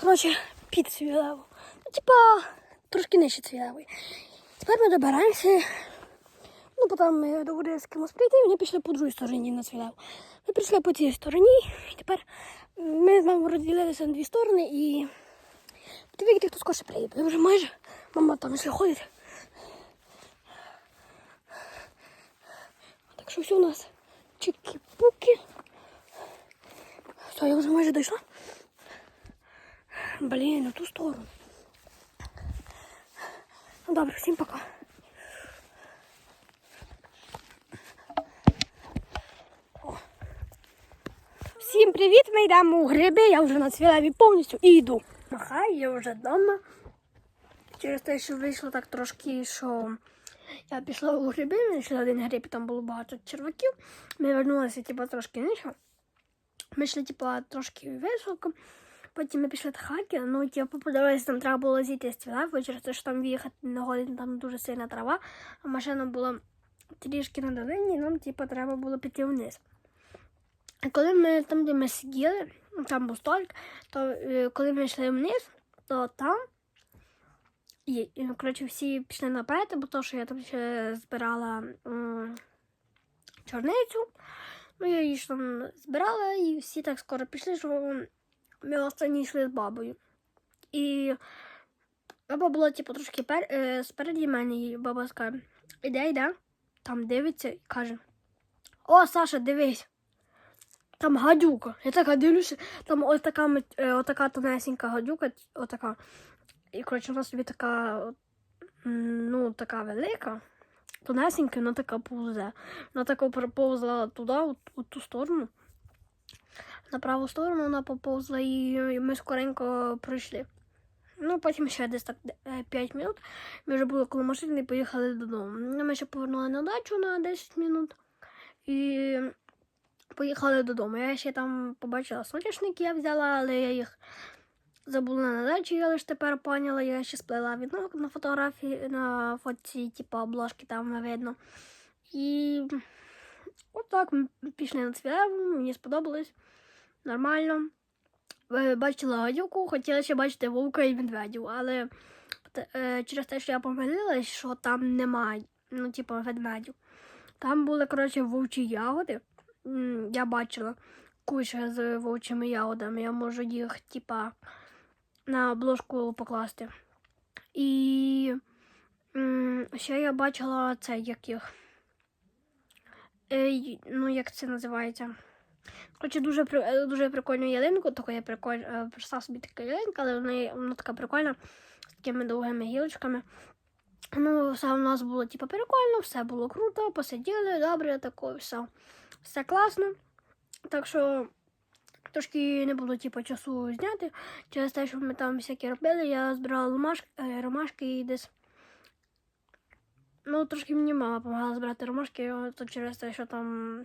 Коротше, під Цвілеву. Ну, типа, трошки нижче Цвілевої. Тепер ми добираємося. Ну, потім ми доводилися з кимось прийти, і вони пішли по другій стороні на Цвілеву. Ми прийшли по цій стороні, і тепер ми з мамою розділилися на дві сторони і подивіться, хто скорше прийде. Бо вже майже мама там якщо ходить. Так що все у нас чики-пуки. Все, я вже майже дійшла. Блін, на ту сторону. Ну добре, всім пока. О. Всім привіт! Ми йдемо у гриби, я вже на цвілеві повністю і йду. Махай, я вже вдома. Через те, що вийшло так трошки, що я пішла у гриби, ми один гриб, і там було багато черваків. Ми вернулися типу, трошки нижче. Ми йшли типу, трошки високо. Потім ми пішли до Харкова, ну, типу, подивилися, там треба було зійти з Цвілевої, через те, що там виїхати не годин, там дуже сильна трава, а машина була трішки на долині, нам, типу, треба було піти вниз. І коли ми там, де ми сиділи, ну, там був столик, то е, коли ми йшли вниз, то там, і, і коротше, всі пішли наперед, бо то, що я там ще збирала м, чорницю, ну, я її ж там збирала, і всі так скоро пішли, що ми останні йшли з бабою. І баба була, типу, трошки пер, е, спереді мене, і баба скаже, іде, йде, там дивиться і каже: О, Саша, дивись. Там гадюка. Я така дивлюся, там ось така, мет- е, отака тонесенька гадюка, отака. І коротше, вона собі така, ну, така велика, тонесенька, вона така повзе. Вона така проповзла туди, у ту сторону. На праву сторону вона поповзла і ми скоренько пройшли. Ну, потім ще десь так 5 минут. Ми вже були коло машини і поїхали додому. Ну, Ми ще повернули на дачу на 10 минут і поїхали додому. Я ще там побачила соняшники, я взяла, але я їх забула на дачі, я лише тепер поняла, я ще сплела відно на фотографії, на фотці, типу обложки там видно. І отак ми пішли на цвяву, мені сподобалось. Нормально. Бачила гадюку, хотіла ще бачити вовка і медведів, але е, через те, що я помилилась, що там немає, ну, типу, ведмедів. Там були, коротше, вовчі ягоди. Я бачила куча з вовчими ягодами. Я можу їх, типа, на обложку покласти. І ще я бачила це, як їх. Е, ну, як це називається? Коротше, дуже, е, дуже прикольну ялинку, таку я прикольно представ собі така ялинка, але вона, вона така прикольна з такими довгими гілочками. Ну, все у нас було типу, прикольно, все було круто, посиділи, добре, таке, все. Все класно. Так що трошки не було типу, часу зняти. Через те, що ми там всякі робили, я збирала ромашки, е, ромашки і десь. Ну, трошки мені мама допомагала збирати ромашки, то через те, що там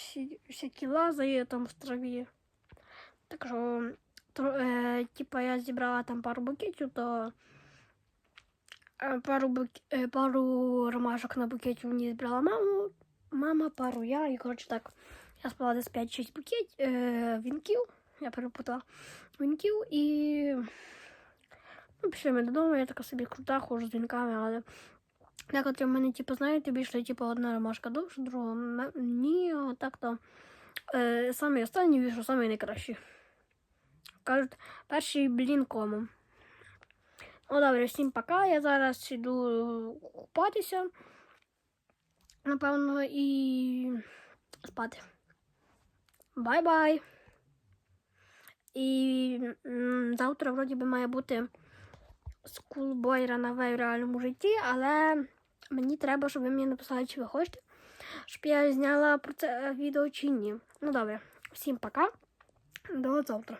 всі, всякі лази є там в траві. Так що, е, типа, я зібрала там пару букетів, то е, пару, бук... е, пару ромашок на букеті мені збирала маму, мама, пару я. І коротше так, я спала десь 5-6 букетів, е, вінків, я перепутала вінків і ну, пішли ми додому, я така собі крута, хожу з вінками, але Декотрі в мене, типу, знаєте, більше типу, одна ромашка довше, друга ні, так то е, самі останні вішу, самі найкращі. Кажуть, перший блін кому. Ну, добре, всім пока. Я зараз іду купатися. Напевно, і спати. Бай-бай. І завтра вроді би має бути скулбой ранавей в реальному житті, але мені треба, щоб ви мені написали, чи ви хочете, щоб я зняла про це відео чи ні. Ну добре, всім пока. До завтра.